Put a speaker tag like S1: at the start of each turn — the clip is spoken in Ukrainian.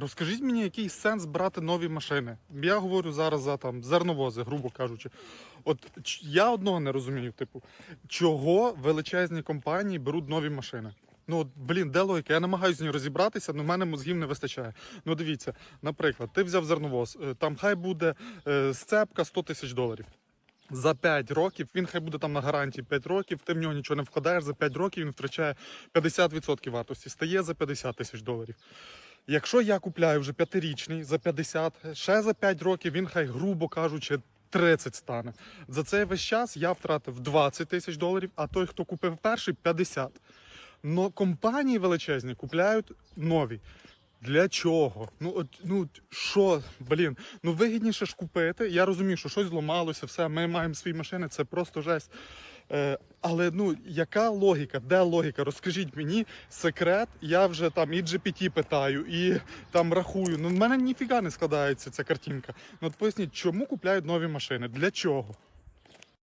S1: Розкажіть мені, який сенс брати нові машини? Я говорю зараз за там зерновози, грубо кажучи. От я одного не розумію, типу, чого величезні компанії беруть нові машини? Ну, от, блін, де логіка? Я намагаюся з нею розібратися, але в мене мозгів не вистачає. Ну, дивіться, наприклад, ти взяв зерновоз, е, там хай буде е, сцепка 100 тисяч доларів. За 5 років він хай буде там на гарантії 5 років, ти в нього нічого не вкладаєш, за 5 років він втрачає 50% вартості, стає за 50 тисяч доларів. Якщо я купляю вже п'ятирічний за 50, ще за 5 років він хай, грубо кажучи, 30 стане. За цей весь час я втратив 20 тисяч доларів, а той, хто купив перший, 50. Но компанії величезні купляють нові. Для чого? Ну от ну що, блін, ну вигідніше ж купити. Я розумію, що щось зламалося, все, ми маємо свої машини, це просто жесть. Е, але ну яка логіка? Де логіка? Розкажіть мені секрет. Я вже там і GPT питаю, і там рахую. Ну в мене ніфіга не складається ця картинка. Ну от поясніть, чому купляють нові машини? Для чого?